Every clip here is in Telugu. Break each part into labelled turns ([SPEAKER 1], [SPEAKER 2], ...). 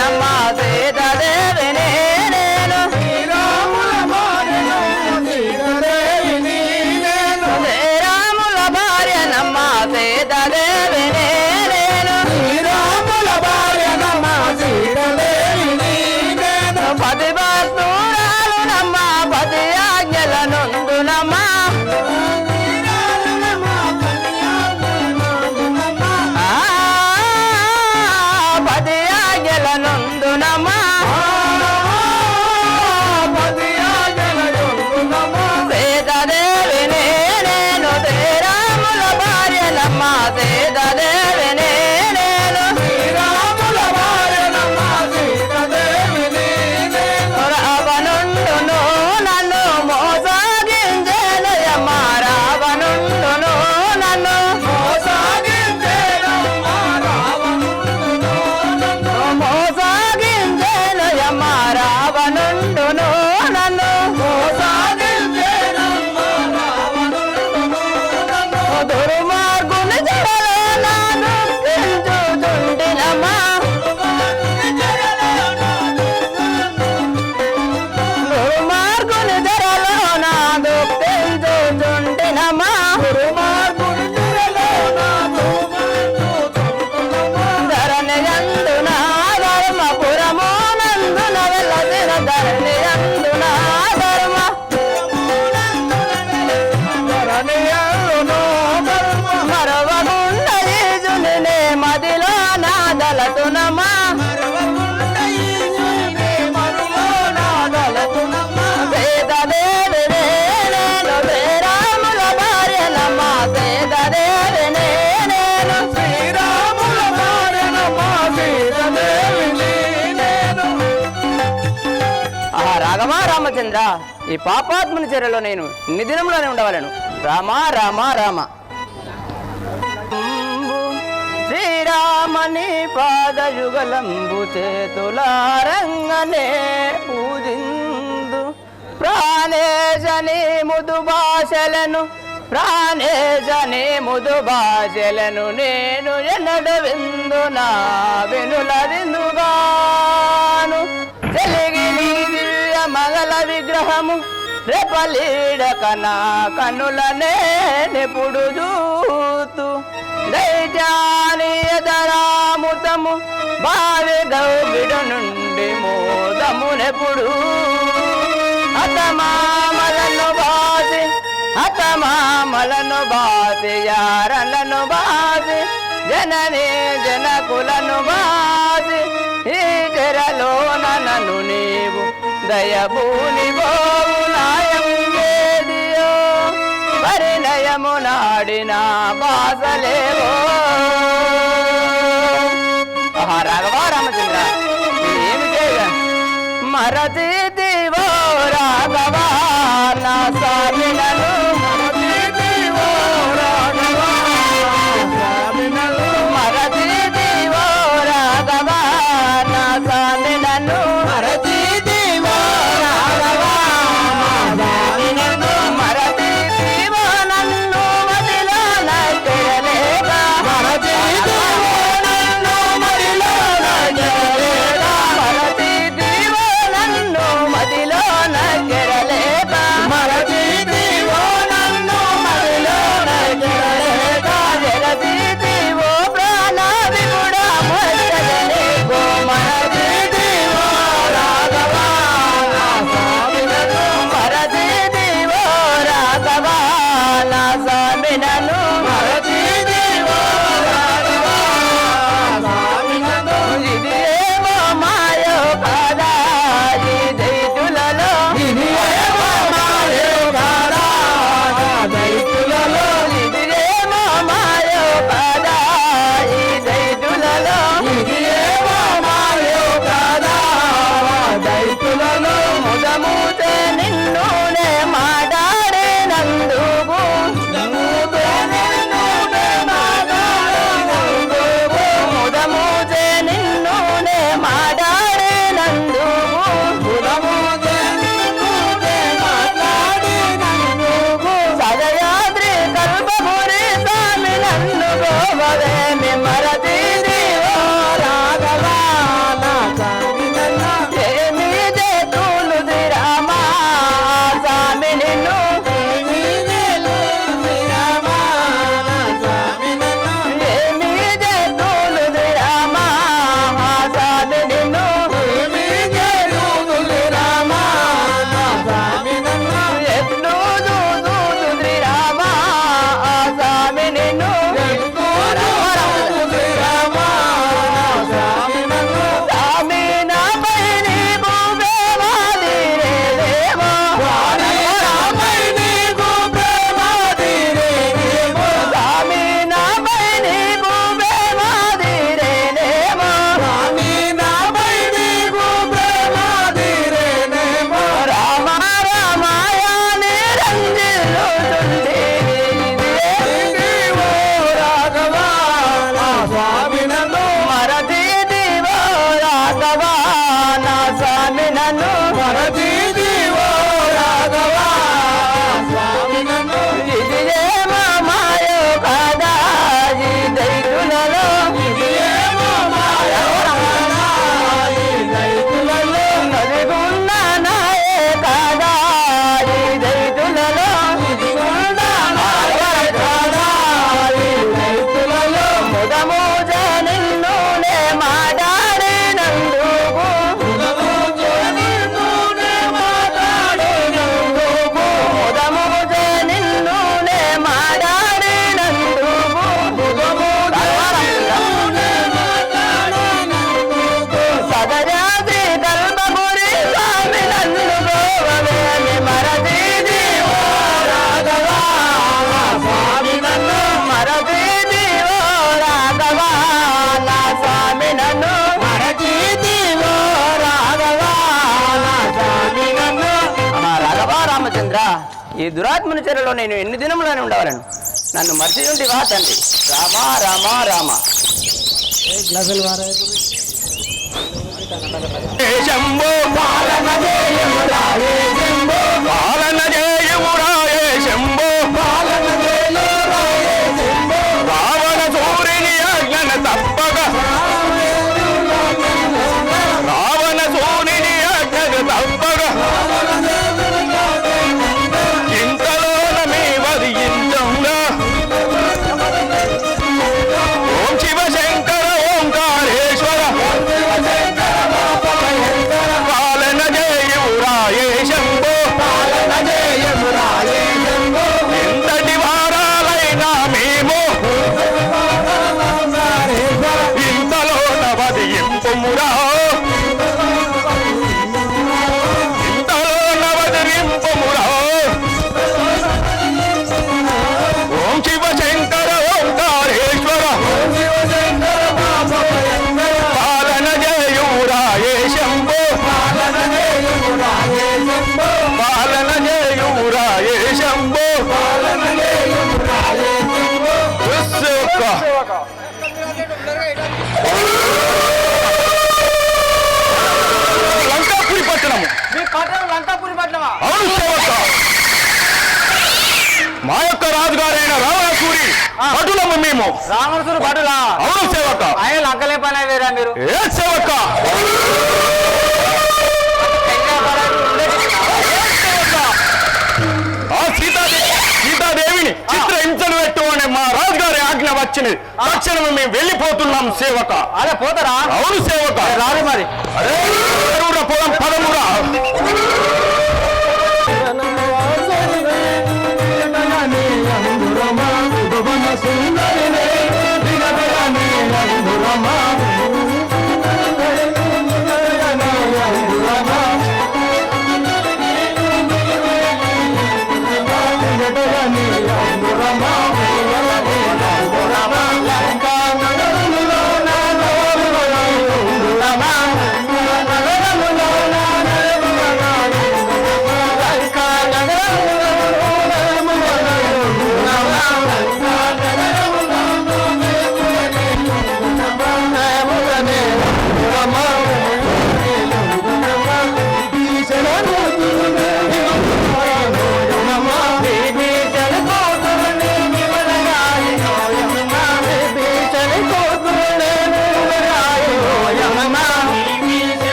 [SPEAKER 1] భార్యనమ్మ సీతాదేవిని రా ఈ పాపాత్మని చర్యలో నేను ఇన్ని ఉండవలను. రామ రామ రామ. శ్రీరామని పాదయుగలంబు చేతులారంగనే పూజిందు. ప్రాణేశని ముదు భాషలను ప్రాణేశని ముదు భాషలను నేను ఎన్నడు విందు నా వెనులరిందుగాను తెలిగి మంగళ మగల విగ్రహము రెపలీడక నా కనులనే నిపుడు దూతు. దైత్యానియతరాముతము భావి గౌబిడ నుండి మోదమునెప్పుడు హతమామలను బాసి హతమామలను బాసి యారలను బాసి జననే జనకులను బాసి ఈ చెరలో నన్ను నీ దయభూని బోవు పరిణయము నాడిన బాసలేవో. ఆహా, రాఘవా రామచంద్ర ఏమి చేయగా? నా సాగినను రామచంద్ర ఈ దురాత్మని చెరలో నేను ఎన్ని దినములని ఉండవలను. నన్ను మర్చి ఉంటివా తండ్రి. రామా రామా రామ.
[SPEAKER 2] శంభో పాలన మేము
[SPEAKER 1] రామణసురు భటులా
[SPEAKER 2] అవును సేవక.
[SPEAKER 1] ఆయన లంకలే పని వేరా మీరు?
[SPEAKER 2] ఏ సేవక. సీతాదేవిని చిత్రహింసలు మా రాజుగారి ఆజ్ఞ వచ్చింది తక్షణం మేము వెళ్ళిపోతున్నాం సేవక.
[SPEAKER 1] అదే పోతారా?
[SPEAKER 2] అవును సేవక.
[SPEAKER 1] రారు మరి.
[SPEAKER 2] అరే పొలం పదమురా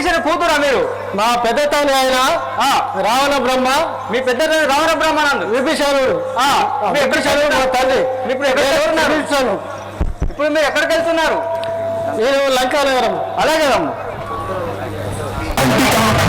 [SPEAKER 1] విభీషణ కూతురా మీరు?
[SPEAKER 2] మా పెద్ద తండ్రి ఆయన. రావణ బ్రహ్మ.
[SPEAKER 1] మీ పెద్ద రావణ బ్రహ్మానంద్.
[SPEAKER 2] విభీషణుడు
[SPEAKER 1] ఎక్కడ
[SPEAKER 2] విభీషణుడు మా తండ్రి.
[SPEAKER 1] ఇప్పుడు ఎక్కడ. ఇప్పుడు మీరు ఎక్కడికి వెళ్తున్నారు?
[SPEAKER 2] నేను లంకా నగరం
[SPEAKER 1] అలాగే రమ్ము.